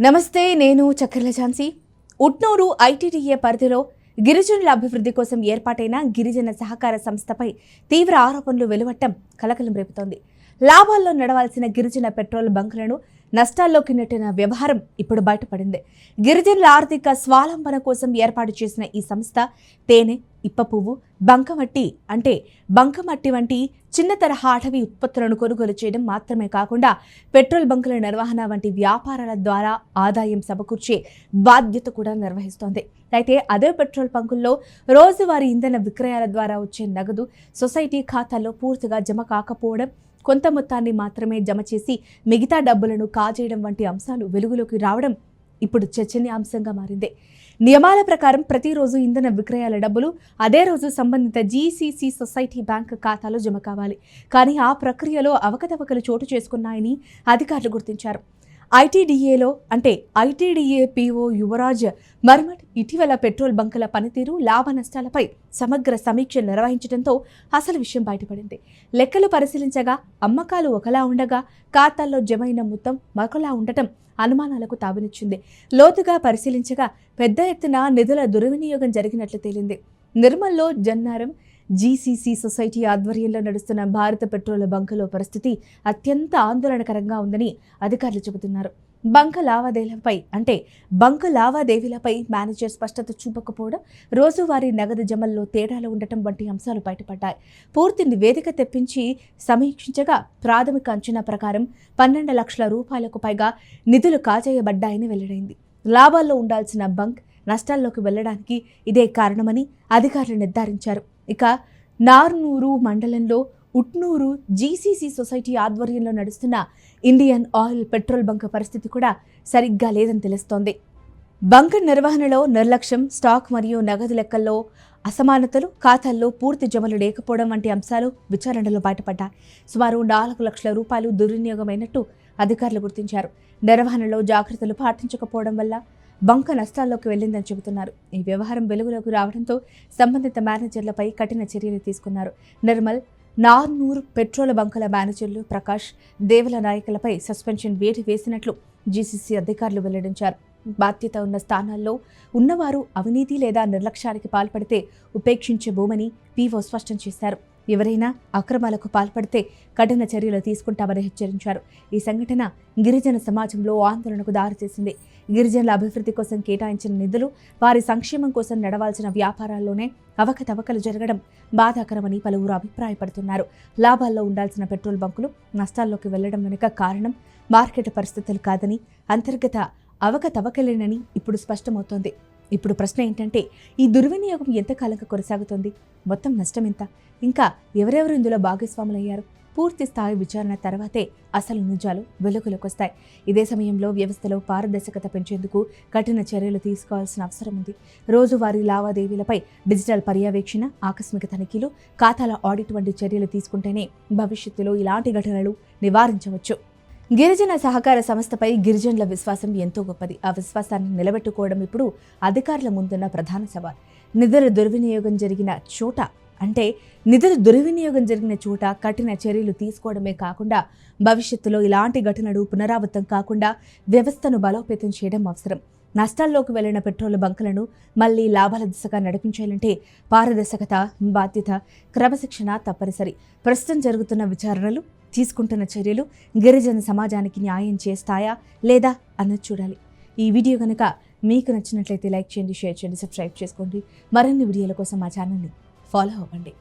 నమస్తే నేను చక్కెర్ల ఝాన్సీ. ఉట్నూరు ఐటీడీఏ పరిధిలో గిరిజనుల అభివృద్ధి కోసం ఏర్పాటైన గిరిజన సహకార సంస్థపై తీవ్ర ఆరోపణలు వెలువట్టం కలకలం రేపుతోంది. లాభాల్లో నడవాల్సిన గిరిజన పెట్రోల్ బంకులను నష్టాల్లోకి నెట్టిన వ్యవహారం ఇప్పుడు బయటపడింది. గిరిజనుల ఆర్థిక స్వాలంబన కోసం ఏర్పాటు చేసిన ఈ సంస్థ తేనె ఇప్ప పువ్వు బంకమట్టి అంటే బంకమట్టి వంటి చిన్న తరహా అటవీ ఉత్పత్తులను కొనుగోలు చేయడం మాత్రమే కాకుండా పెట్రోల్ బంకుల నిర్వహణ వంటి వ్యాపారాల ద్వారా ఆదాయం సమకూర్చే బాధ్యత కూడా నిర్వహిస్తోంది. అయితే అదే పెట్రోల్ బంకుల్లో రోజువారీ ఇంధన విక్రయాల ద్వారా వచ్చే నగదు సొసైటీ ఖాతాలో పూర్తిగా జమ కాకపోవడం కొంత మొత్తాన్ని మాత్రమే జమ చేసి మిగతా డబ్బులను కాజేయడం వంటి అంశాలు వెలుగులోకి రావడం ఇప్పుడు చర్చనీయాంశంగా మారింది. నియమాల ప్రకారం ప్రతిరోజు ఇంధన విక్రయాల డబ్బులు అదే రోజు సంబంధిత జీసీసీ సొసైటీ బ్యాంక్ ఖాతాలో జమ కావాలి. కానీ ఆ ప్రక్రియలో అవకతవకలు చోటు చేసుకున్నాయని అధికారులు గుర్తించారు. ఐటీడీఏలో అంటే ఐటీడీఏ పీఓ యువరాజ్ మర్మట్ ఇటీవల పెట్రోల్ బంకుల పనితీరు లాభ నష్టాలపై సమగ్ర సమీక్ష నిర్వహించడంతో అసలు విషయం బయటపడింది. లెక్కలు పరిశీలించగా అమ్మకాలు ఒకలా ఉండగా ఖాతాల్లో జమైన మొత్తం మరొకలా ఉండటం అనుమానాలకు తావినిచ్చింది. లోతుగా పరిశీలించగా పెద్ద ఎత్తున నిధుల దుర్వినియోగం జరిగినట్లు తేలింది. నిర్మల్లో జన్నారం జీసీసీ సొసైటీ ఆధ్వర్యంలో నడుస్తున్న భారత పెట్రోల్ బంకులో పరిస్థితి అత్యంత ఆందోళనకరంగా ఉందని అధికారులు చెబుతున్నారు. బంక లావాదేవీలపై అంటే బంక లావాదేవీలపై మేనేజర్ స్పష్టత చూపకపోవడం రోజువారీ నగదు జమల్లో తేడాలు ఉండటం వంటి అంశాలు బయటపడ్డాయి. పూర్తి నివేదిక తెప్పించి సమీక్షించగా ప్రాథమిక అంచనా ప్రకారం పన్నెండు లక్షల రూపాయలకు పైగా నిధులు కాజేయబడ్డాయని వెల్లడైంది. లాభాల్లో ఉండాల్సిన బంక్ నష్టాల్లోకి వెళ్ళడానికి ఇదే కారణమని అధికారులు నిర్ధారించారు. ఇక నార్నూరు మండలంలో ఉట్నూరు జీసీసీ సొసైటీ ఆధ్వర్యంలో నడుస్తున్న ఇండియన్ ఆయిల్ పెట్రోల్ బంక్ పరిస్థితి కూడా సరిగ్గా లేదని తెలుస్తోంది. బంక్ నిర్వహణలో నిర్లక్ష్యం స్టాక్ మరియు నగదు లెక్కల్లో అసమానతలు ఖాతాల్లో పూర్తి జమలు లేకపోవడం వంటి అంశాలు విచారణలో బయటపడ్డాయి. సుమారు నాలుగు లక్షల రూపాయలు దుర్వినియోగమైనట్టు అధికారులు గుర్తించారు. నిర్వహణలో జాగ్రత్తలు పాటించకపోవడం వల్ల బంక నష్టాల్లోకి వెళ్ళిందని చెబుతున్నారు. ఈ వ్యవహారం వెలుగులోకి రావడంతో సంబంధిత మేనేజర్లపై కఠిన చర్యలు తీసుకున్నారు. నిర్మల్ నార్నూర్ పెట్రోల్ బంకుల మేనేజర్లు ప్రకాష్ దేవుల నాయకులపై సస్పెన్షన్ వేటు వేసినట్లు జీసీసీ అధికారులు వెల్లడించారు. బాధ్యత ఉన్న స్థానాల్లో ఉన్నవారు అవినీతి లేదా నిర్లక్ష్యానికి పాల్పడితే ఉపేక్షించబోమని పీఓ స్పష్టం చేశారు. ఎవరైనా అక్రమాలకు పాల్పడితే కఠిన చర్యలు తీసుకుంటామని హెచ్చరించారు. ఈ సంఘటన గిరిజన సమాజంలో ఆందోళనకు దారితీసింది. గిరిజనుల అభివృద్ధి కోసం కేటాయించిన నిధులు వారి సంక్షేమం కోసం నడవాల్సిన వ్యాపారాల్లోనే అవకతవకలు జరగడం బాధాకరమని పలువురు అభిప్రాయపడుతున్నారు. లాభాల్లో ఉండాల్సిన పెట్రోల్ బంకులు నష్టాల్లోకి వెళ్ళడం వెనుక కారణం మార్కెట్ పరిస్థితులు కాదని అంతర్గత అవకతవకలేనని ఇప్పుడు స్పష్టమవుతోంది. ఇప్పుడు ప్రశ్న ఏంటంటే ఈ దుర్వినియోగం ఎంతకాలంగా కొనసాగుతుంది? మొత్తం నష్టం ఎంత? ఇంకా ఎవరెవరు ఇందులో భాగస్వాములయ్యారు? పూర్తి స్థాయి విచారణ తర్వాతే అసలు నిజాలు వెలుగులోకి వస్తాయి ఇదే సమయంలో వ్యవస్థలో పారదర్శకత పెంచేందుకు కఠిన చర్యలు తీసుకోవాల్సిన అవసరం ఉంది. రోజువారీ లావాదేవీలపై డిజిటల్ పర్యవేక్షణ ఆకస్మిక తనిఖీలు ఖాతాల ఆడిట్ వంటి చర్యలు తీసుకుంటేనే భవిష్యత్తులో ఇలాంటి ఘటనలు నివారించవచ్చు. గిరిజన సహకార సంస్థపై గిరిజనుల విశ్వాసం ఎంతో గొప్పది. ఆ విశ్వాసాన్ని నిలబెట్టుకోవడం ఇప్పుడు అధికారుల ముందున్న ప్రధాన సవాల్. నిధుల దుర్వినియోగం జరిగిన చోట అంటే నిధుల దుర్వినియోగం జరిగిన చోట కఠిన చర్యలు తీసుకోవడమే కాకుండా భవిష్యత్తులో ఇలాంటి ఘటనలు పునరావృతం కాకుండా వ్యవస్థను బలోపేతం చేయడం అవసరం. నష్టాల్లోకి వెళ్ళిన పెట్రోల్ బంకులను మళ్ళీ లాభాల దిశగా నడిపించాలంటే పారదర్శకత బాధ్యత క్రమశిక్షణ తప్పనిసరి. ప్రస్తుతం జరుగుతున్న విచారణలు తీసుకుంటున్న చర్యలు గిరిజన సమాజానికి న్యాయం చేస్తాయా లేదా అన్నది చూడాలి. ఈ వీడియో కనుక మీకు నచ్చినట్లయితే లైక్ చేయండి షేర్ చేయండి సబ్స్క్రైబ్ చేసుకోండి. మరిన్ని వీడియోల కోసం మా ఛానల్ని ఫాలో అవ్వండి.